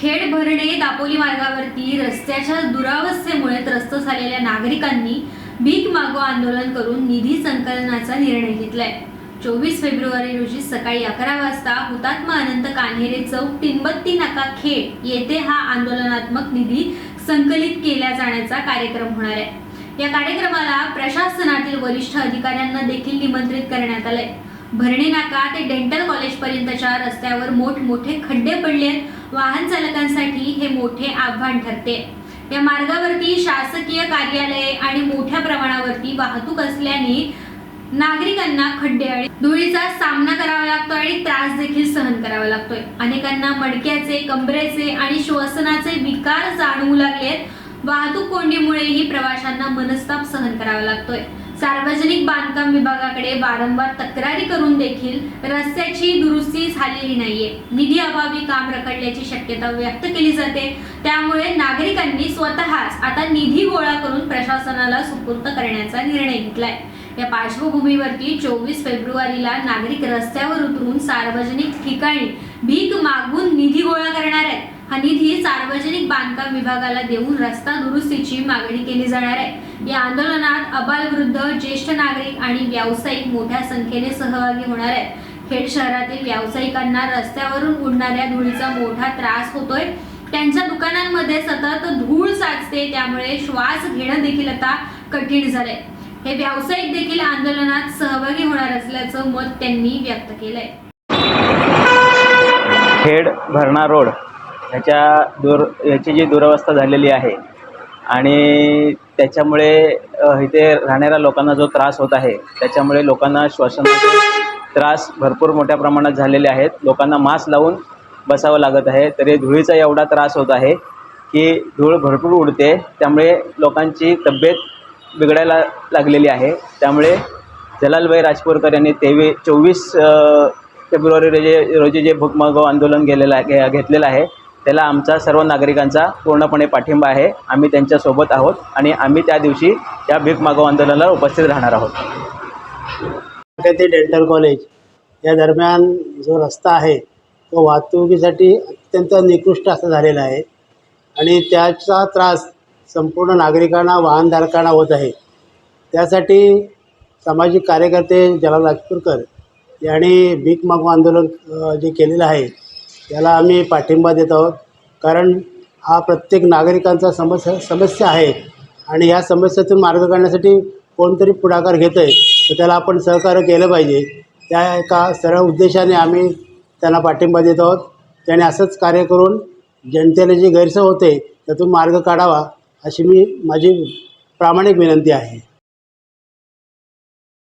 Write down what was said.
खेड भरणे दापोली मार्गावरती रस्त्याच्या दुरावस्थेमुळे त्रस्त झालेल्या नागरिकांनी भीक मागो आंदोलन करून निधी संकलनाचा निर्णय घेतलाय. चोवीस फेब्रुवारी रोजी सकाळी अकरा वाजता हुतात्मा अनंत कान्हेरे चौक तिनबत्ती नाका खेड येथे हा आंदोलनात्मक निधी संकलित केला जाण्याचा कार्यक्रम होणार आहे. या कार्यक्रमाला प्रशासनातील वरिष्ठ अधिकाऱ्यांना देखील निमंत्रित करण्यात आलंय. भरणे नाका ते डेंटल कॉलेज पर्यंतच्या रस्त्यावर मोठमोठे खड्डे पडले आहेत वाहन चालकांसाठी हे मोठे आव्हान ठरते. या मार्गावरती शासकीय कार्यालये आणि मोठ्या प्रमाणावरती वाहतूक असल्याने नागरिकांना खड्डे आणि धुळीचा सामना करावा लागतो आणि त्रास देखील सहन करावा लागतोय. अनेकांना मडक्याचे कंबरेचे आणि श्वसनाचे विकार जाणवू लागलेत. वाहतूक कोंडीमुळेही प्रवाशांना मनस्ताप सहन करावा लागतोय. सार्वजनिक बांधकाम विभागाकडे वारंवार तक्रारी करून देखील रस्त्याची दुरुस्ती झालेली नाहीये. निधी अभावी काम रखडल्याची शक्यता व्यक्त केली जाते. त्यामुळे नागरिकांनी स्वतःच आता निधी गोळा करून प्रशासनाला सुपूर्द करण्याचा निर्णय घेतलाय. या पार्श्वभूमीवरती चोवीस फेब्रुवारीला नागरिक रस्त्यावर उतरून सार्वजनिक ठिकाणी भीक मागून निधी गोळा करणार आहेत. हा निधी सार्वजनिक बांधकाम विभागाला देऊन रस्ता दुरुस्तीची मागणी केली जाणार आहे. या आंदोलनात अबालवृद्ध ज्येष्ठ नागरिक आणि व्यावसायिक मोठ्या संख्येने सहभागी होणार आहेत. खेड शहरातील व्यावसायिकांना रस्त्यावरून उडणाऱ्या धुळीचा मोठा त्रास होतोय. त्यांच्या दुकानांमध्ये सतत धूळ साचते त्यामुळे श्वास घेणं देखील आता कठीण झालंय. हे व्यावसायिक देखील आंदोलनात सहभागी होणार असल्याचं मत त्यांनी व्यक्त केलंय. खेड भरणा रोड. ह्याच्या दूर ह्याची जी दुरवस्था झालेली आहे आणि त्याच्यामुळे इथे राहणाऱ्या लोकांना जो त्रास होत आहे त्याच्यामुळे लोकांना श्वसनाचे त्रास भरपूर मोठ्या प्रमाणात झालेले आहेत. लोकांना मास्क लावून बसावं लागत आहे. तरी धुळीचा एवढा त्रास होत आहे की धूळ भरपूर उडते. त्यामुळे लोकांची तब्येत बिघडायला लागलेली आहे. त्यामुळे जलालभाई राजपूरकर यांनी तेवी चोवीस फेब्रुवारी रोजी रोजी जे भूकमागो आंदोलन गेलेलं आहे घे- घेतलेलं आहे त्याला आमचा सर्व नागरिकांचा पूर्णपणे पाठिंबा आहे. आम्ही त्यांच्यासोबत आहोत आणि आम्ही त्या दिवशी या भीक मागो आंदोलनाला उपस्थित राहणार आहोत. ते डेंटल कॉलेज या दरम्यान जो रस्ता आहे तो वाहतुकीसाठी अत्यंत निकृष्ट असा झालेला आहे आणि त्याचा त्रास संपूर्ण नागरिकांना वाहनधारकांना होत आहे. त्यासाठी सामाजिक कार्यकर्ते जलाल राजपूरकर यांनी भीक मागो आंदोलन जे केलेलं आहे याला आम्ही पाठिंबा देत आहोत. कारण हा प्रत्येक नागरिकांचा समस्या समस्या आहे. आणि या समस्येतून मार्ग काढण्यासाठी कोणतरी पुढाकार घेतं आहे तर त्याला आपण सहकार्य केलं पाहिजे. त्या एका सरळ उद्देशाने आम्ही त्यांना पाठिंबा देत आहोत. त्याने असंच कार्य करून जनतेला जी गैरसोय होते त्यातून मार्ग काढावा अशी मी माझी प्रामाणिक विनंती आहे.